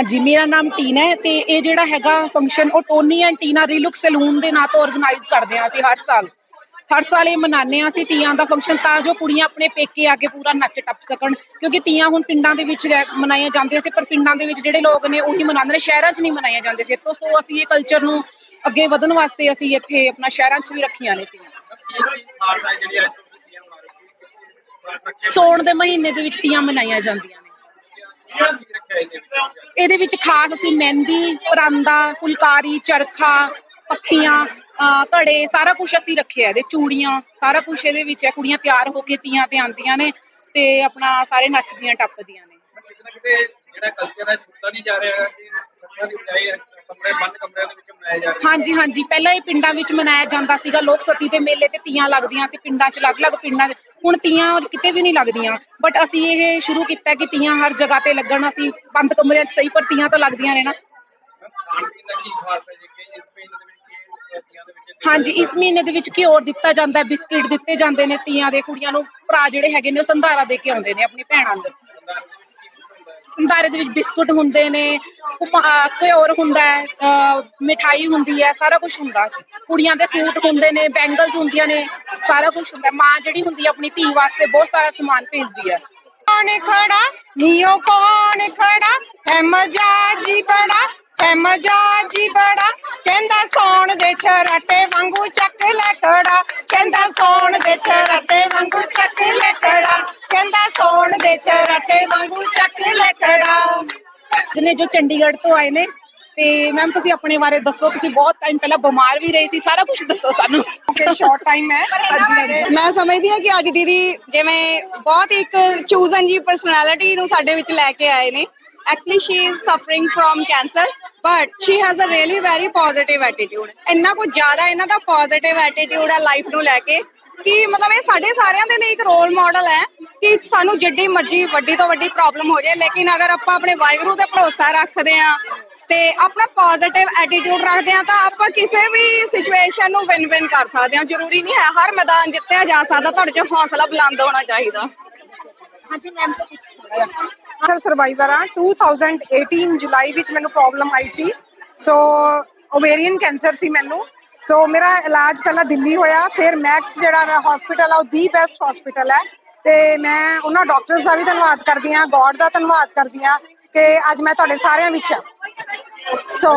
ਹਾਂਜੀ ਮੇਰਾ ਨਾਮ ਟੀਨਾ ਹੈ ਤੇ ਇਹ ਜਿਹੜਾ ਹੈਗਾ ਫੰਕਸ਼ਨ ਉਹ Tony and Tina relook salon ਦੇ ਨਾਂ ਤੋਂ ਆਰਗੇਨਾਈਜ਼ ਕਰਦੇ ਹਾਂ ਅਸੀਂ ਹਰ ਸਾਲ। ਹਰ ਸਾਲ ਇਹ ਮਨਾਉਂਦੇ ਹਾਂ ਅਸੀਂ ਤੀਆਂ ਦਾ ਫੰਕਸ਼ਨ ਤਾਂ ਜੋ ਕੁੜੀਆਂ ਆਪਣੇ ਪੇਕੇ ਆ ਕੇ ਪੂਰਾ ਨੱਚ ਟੱਪ ਸਕਣ ਕਿਉਂਕਿ ਤੀਆਂ ਹੁਣ ਪਿੰਡਾਂ ਦੇ ਵਿੱਚ ਮਨਾਈਆਂ ਜਾਂਦੀਆਂ ਸੀ ਪਰ ਪਿੰਡਾਂ ਦੇ ਵਿੱਚ ਜਿਹੜੇ ਲੋਕ ਨੇ ਉਹੀ ਮਨਾਉਂਦੇ ਨੇ ਸ਼ਹਿਰਾਂ 'ਚ ਨਹੀਂ ਮਨਾਈਆਂ ਜਾਂਦੀਆਂ ਸੀ ਤੋਂ ਸੋ ਅਸੀਂ ਇਹ ਕਲਚਰ ਨੂੰ ਅੱਗੇ ਵਧਣ ਵਾਸਤੇ ਅਸੀਂ ਇੱਥੇ ਆਪਣਾ ਸ਼ਹਿਰਾਂ 'ਚ ਵੀ ਰੱਖੀਆਂ ਨੇ ਤੀਆਂ। ਹੈ ਹੋ ਸੌਣ ਦੇ ਮਹੀਨੇ ਦੇ ਵਿੱਚ ਤੀਆਂ ਮਨਾਈਆਂ ਜਾਂਦੀਆਂ ਨੇ ਕੀ ਰੱਖਿਆ ਇਹਦੇ ਵਿੱਚ ਇਹਦੇ ਵਿੱਚ ਖਾਸ ਅਸੀਂ ਮਹਿੰਦੀ, ਪਰਾਂਦਾ, ਫੁਲਕਾਰੀ, ਚਰਖਾ, ਪੱਖੀਆਂ ਘੜੇ, ਸਾਰਾ ਕੁਝ ਅਸੀਂ ਰੱਖਿਆ ਇਹਦੇ, ਚੂੜੀਆਂ, ਸਾਰਾ ਕੁਝ ਇਹਦੇ ਵਿੱਚ ਹੈ। ਕੁੜੀਆਂ ਤਿਆਰ ਹੋ ਕੇ ਤੀਆਂ ਤੇ ਆਉਂਦੀਆਂ ਨੇ ਤੇ ਆਪਣਾ ਸਾਰੇ ਨੱਚਦੀਆਂ, ਟੱਪਦੀਆਂ ਨੇ। ਜਿਹੜਾ ਕਲਚਰ ਹੈ ਛੁੱਟਦਾ ਨਹੀਂ ਜਾ ਰਿਹਾ ਹੈ। ਕਿ ਕਮਰੇ ਬੰਦ ਕਮਰਿਆਂ ਦੇ ਵਿੱਚ ਮਨਾਏ ਜਾ ਰਹੇ ਹਾਂਜੀ ਹਾਂਜੀ। ਪਹਿਲਾਂ ਇਹ ਪਿੰਡਾਂ ਵਿੱਚ ਮਨਾਇਆ ਜਾਂਦਾ ਸੀਗਾ। ਲੋਕ ਸਤੀ ਦੇ ਮੇਲੇ ਤੇ ਤੀਆਂ ਲੱਗਦੀਆਂ ਸੀ ਪਿੰਡਾਂ 'ਚ। ਅਲੱਗ-ਅਲੱਗ ਪਿੰਡਾਂ 'ਚ। ਹੁਣ ਤੀਆਂ ਕਿਤੇ ਵੀ ਨਹੀਂ ਲੱਗਦੀਆਂ। ਬਟ ਅਸੀਂ ਇਹ ਸ਼ੁਰੂ ਕੀਤਾ ਕਿ ਤੀਆਂ ਹਰ ਜਗ੍ਹਾ ਤੇ ਲੱਗਣ। ਅਸੀਂ ਬੰਦ ਕਮਰਿਆਂ 'ਚ ਸਹੀ ਪਰ ਤੀਆਂ ਤਾਂ ਲੱਗਦੀਆਂ ਨੇ ਨਾ। ਖਾਣ ਪੀਣ ਦਾ ਕੀ ਖਾਸ ਹੈ ਜੀ? ਕਿ ਇਸ ਮਹੀਨੇ ਦੇ ਵਿੱਚ ਕੀ ਤੀਆਂ ਦੇ ਵਿੱਚ ਹਾਂਜੀ ਇਸ ਮਹੀਨੇ ਦੇ ਵਿੱਚ ਘਿਓ ਦਿੱਤਾ ਜਾਂਦਾ ਬਿਸਕਿਟ ਦਿੱਤੇ ਜਾਂਦੇ ਨੇ ਤੀਆਂ ਦੇ। ਕੁੜੀਆਂ ਨੂੰ ਭਰਾ ਜਿਹੜੇ ਹੈਗੇ ਨੇ ਉਹ ਸੰਧਾਰਾ ਦੇ ਕੇ ਆਉਂਦੇ ਨੇ ਆਪਣੀ ਭੈਣਾਂ ਨੂੰ। ਸੰਧਾਰੇ ਦੇ ਵਿੱਚ ਬਿਸਕੁਟ ਹੁੰਦੇ ਨੇ ਉਪ- ਅਹ ਹੁੰਦਾ ਹੈ, ਅਹ ਹੁੰਦੀ ਹੈ, ਸਾਰਾ ਕੁਝ ਹੁੰਦਾ। ਕੁੜੀਆਂ ਦੇ ਸੂਟ ਹੁੰਦੇ ਨੇ, ਬੈਂਗਲਸ ਹੁੰਦੀਆਂ ਨੇ, ਸਾਰਾ ਕੁਝ ਹੁੰਦਾ ਮਾਂ ਜਿਹੜੀ ਹੁੰਦੀ ਹੈ, ਆਪਣੀ ਧੀ ਵਾਸਤੇ ਬਹੁਤ ਸਾਰਾ ਸਮਾਨ ਭੇਜਦੀ ਹੈ। ਕੌਣ ਖੜਾ? ਨੀਓ ਕੌਣ ਖੜਾ? ਹੈ ਮਜਾ ਬੜਾ ਹੈ ਮਜਾ ਬੜਾ। ਕਹਿੰਦਾ ਸੌਣ ਦੇ ਛਰਾਟੇ ਵਾਂਗੂ ਚੱਕ ਲੈ ਕੜਾ। ਕਹਿੰਦਾ ਸੌਣ ਦੇ ਛਰਾਟੇ ਵਾਂਗੂ ਚੱਕ ਲੈ ਕੜਾ। ਕਹਿੰਦਾ ਸੌਣ ਦੇ ਛਰਾਟੇ ਵਾਂਗੂ ਚੱਕ ਲੈ ਕੜਾ ਜਿਹਨੇ ਜੋ ਚੰਡੀਗੜ੍ਹ ਤੋਂ ਆਏ ਨੇ ਤੇ ਮੈਮ ਤੁਸੀਂ ਆਪਣੇ ਬਾਰੇ ਦੱਸੋ ਤੁਸੀਂ ਬਹੁਤ ਟਾਈਮ ਪਹਿਲਾਂ ਬਿਮਾਰ ਵੀ ਰਹੀ ਸੀ ਸਾਰਾ ਕੁਝ ਦੱਸੋ ਸਾਨੂੰ। ਸ਼ਾਰਟ ਟਾਈਮ ਹੈ ਮੈਂ ਸਮਝਦੀ ਹਾਂ ਕਿ ਅੱਜ ਦੀਦੀ ਜਿਵੇਂ ਬਹੁਤ ਇੱਕ ਚੂਜ਼ਨ ਜੀ ਪਰਸਨੈਲਿਟੀ ਨੂੰ ਸਾਡੇ ਵਿੱਚ ਲੈ ਕੇ ਆਏ ਨੇ। Actually she is suffering from cancer but she has a really very positive attitude ਇੰਨਾ ਕੁ ਜ਼ਿਆਦਾ ਇਹਨਾਂ ਦਾ ਪੋਜ਼ਿਟਿਵ ਐਟੀਟਿਊਡ ਹੈ ਲਾਈਫ ਨੂੰ ਲੈ ਕੇ ਕਿ ਮਤਲਬ ਇਹ ਸਾਡੇ ਸਾਰਿਆਂ ਦੇ ਲਈ ਇੱਕ ਰੋਲ ਮਾਡਲ ਹੈ। ਕਿ ਸਾਨੂੰ ਜਿੱਡੀ ਮਰਜ਼ੀ ਵੱਡੀ ਤੋਂ ਵੱਡੀ ਪ੍ਰੋਬਲਮ ਹੋ ਜਾਏ ਲੇਕਿਨ ਅਗਰ ਆਪਾਂ ਆਪਣੇ ਵਾਹਿਗੁਰੂ ਤੇ ਭਰੋਸਾ ਰੱਖਦੇ ਹਾਂ ਤੇ ਆਪਣਾ ਪੋਜ਼ਿਟਿਵ ਐਟੀਟਿਊਡ ਰੱਖਦੇ ਹਾਂ ਤਾਂ ਆਪਾਂ ਕਿਸੇ ਵੀ ਸਿਚੁਏਸ਼ਨ ਨੂੰ ਵਿਨ ਵਿਨ ਕਰ ਸਕਦੇ ਹਾਂ। ਜ਼ਰੂਰੀ ਨਹੀਂ ਹੈ ਹਰ ਮੈਦਾਨ ਜਿੱਤਿਆ ਜਾ ਸਕਦਾ ਤੁਹਾਡੇ 'ਚ ਹੌਸਲਾ ਬੁਲੰਦ ਹੋਣਾ ਚਾਹੀਦਾ। ਹਾਂਜੀ ਮੈਮ ਸਰ ਸਰਵਾਈਵਰ ਆ 2018 ਜੁਲਾਈ ਵਿੱਚ ਮੈਨੂੰ ਪ੍ਰੋਬਲਮ ਆਈ ਸੀ। ਸੋ ਓਵੇਰੀਅਨ ਕੈਂਸਰ ਸੀ ਮੈਨੂੰ। ਸੋ ਮੇਰਾ ਇਲਾਜ ਪਹਿਲਾਂ ਦਿੱਲੀ ਹੋਇਆ। ਫਿਰ ਮੈਕਸ ਜਿਹੜਾ ਹਸਪੀਟਲ ਆ ਉਹ ਦੀ ਬੈਸਟ ਹਸਪੀਟਲ ਹੈ। ਤੇ ਮੈਂ ਉਹਨਾਂ ਡਾਕਟਰਸ ਦਾ ਵੀ ਧੰਨਵਾਦ ਕਰਦੀ ਹਾਂ ਗੋਡ ਦਾ ਧੰਨਵਾਦ ਕਰਦੀ ਹਾਂ ਕਿ ਅੱਜ ਮੈਂ ਤੁਹਾਡੇ ਸਾਰਿਆਂ ਵਿੱਚ ਹਾਂ। ਸੋ